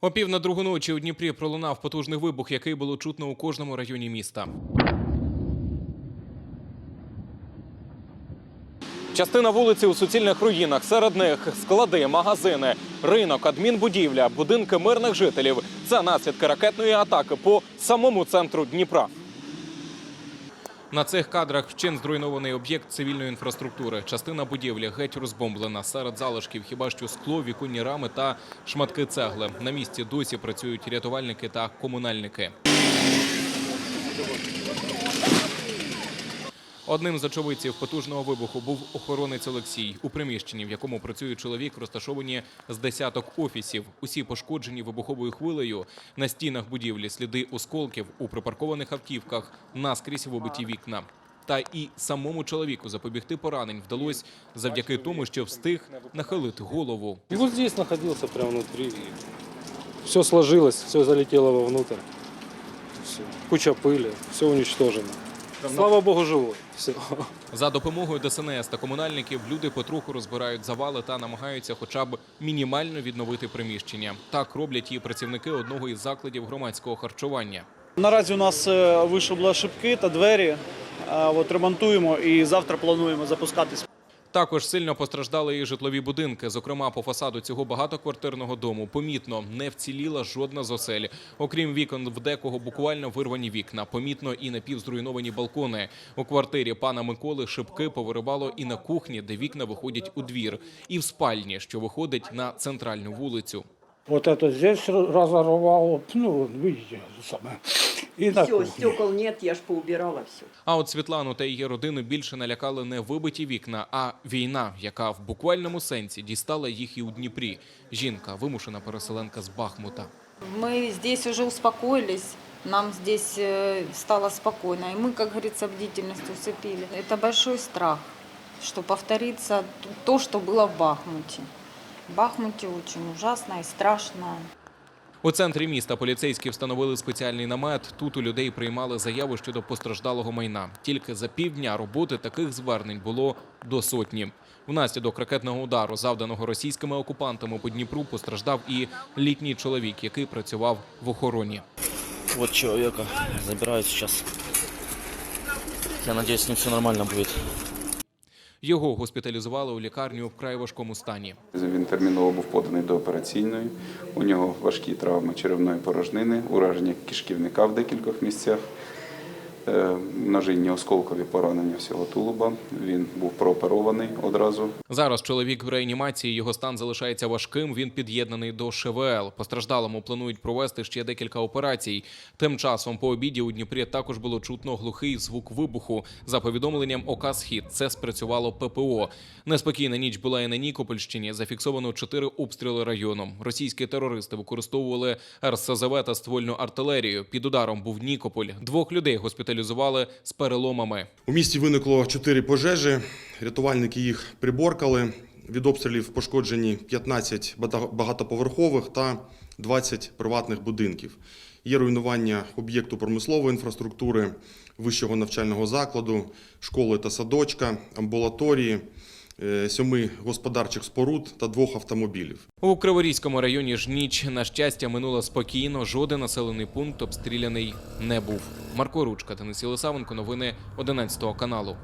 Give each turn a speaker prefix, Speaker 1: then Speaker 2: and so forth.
Speaker 1: О пів на другу ночі у Дніпрі пролунав потужний вибух, який було чутно у кожному районі міста. Частина вулиці у суцільних руїнах. Серед них склади, магазини, ринок, адмінбудівля, будинки мирних жителів. Це наслідки ракетної атаки по самому центру Дніпра. На цих кадрах вчин зруйнований об'єкт цивільної інфраструктури. Частина будівлі геть розбомблена. Серед залишків хіба що скло, віконні рами та шматки цегли. На місці досі працюють рятувальники та комунальники. Одним з очевидців потужного вибуху був охоронець Олексій. У приміщенні, в якому працює чоловік, розташовані з десяток офісів. Усі пошкоджені вибуховою хвилею. На стінах будівлі сліди осколків у припаркованих автівках, наскрізь вибиті вікна. Та і самому чоловіку запобігти поранень вдалося завдяки тому, що встиг нахилити голову.
Speaker 2: И вот здесь находился прямо внутри. Все сложилось, все залетело вовнутрь. Все. Куча пыли, все уничтожено. Слава богу, живу. Все.
Speaker 1: За допомогою ДСНС та комунальників люди потроху розбирають завали та намагаються хоча б мінімально відновити приміщення. Так роблять і працівники одного із закладів громадського харчування.
Speaker 3: Наразі у нас е, шибки та двері. Е, От ремонтуємо і завтра плануємо запускатись.
Speaker 1: Також сильно постраждали і житлові будинки. Зокрема, по фасаду цього багатоквартирного дому помітно не вціліла жодна з осель. Окрім вікон, в декого буквально вирвані вікна. Помітно і напівзруйновані балкони. У квартирі пана Миколи шибки повиривало і на кухні, де вікна виходять у двір, і в спальні, що виходить на центральну вулицю.
Speaker 4: Вот это здесь разорвало, ну, вот видите, самое. И на
Speaker 5: Все,
Speaker 4: кухне.
Speaker 5: стекол нет, я ж поубирала все.
Speaker 1: А от Світлану та її родину більше налякали не вибиті вікна, а війна, яка в буквальному сенсі дістала їх і у Дніпрі. Жінка, вимушена переселенка з Бахмута.
Speaker 6: Мы здесь уже успокоились, нам здесь э, стало спокойно. И мы, как говорится, бдительность усыпили. Это большой страх, что повторится т- то, что было в Бахмуте. В Бахмуте очень ужасно и страшно.
Speaker 1: У центрі міста поліцейські встановили спеціальний намет. Тут у людей приймали заяву щодо постраждалого майна. Тільки за півдня роботи таких звернень було до сотні. Внаслідок ракетного удару, завданого російськими окупантами по Дніпру, постраждав і літній чоловік, який працював в охороні.
Speaker 7: Вот человека забирают сейчас. Я надеюсь, с ним все нормально будет.
Speaker 1: Його госпіталізували у лікарню в край важкому стані.
Speaker 8: Він терміново був поданий до операційної. У нього важкі травми черевної порожнини, ураження кишківника в декількох місцях, множинні осколкові поранення всього тулуба. Він був прооперований одразу.
Speaker 1: Зараз чоловік в реанімації. Його стан залишається важким. Він під'єднаний до ШВЛ. Постраждалому планують провести ще декілька операцій. Тим часом по обіді у Дніпрі також було чутно глухий звук вибуху. За повідомленням ОК «Схід» це спрацювало ППО. Неспокійна ніч була і на Нікопольщині. Зафіксовано чотири обстріли району. Російські терористи використовували РСЗВ та ствольну артилерію. Під ударом був Нікополь. Двох людей госпіталізували з переломами.
Speaker 9: У місті виникло чотири пожежі. Рятувальники їх приборкали. Від обстрілів пошкоджені 15 багатоповерхових та 20 приватних будинків. Є руйнування об'єкту промислової інфраструктури, вищого навчального закладу, школи та садочка, амбулаторії, сьоми господарчих споруд та двох автомобілів.
Speaker 1: У Криворізькому районі ж ніч, на щастя, минула спокійно. Жоден населений пункт обстріляний не був. Марко Ручка, Денис Лисавенко, новини 11 каналу.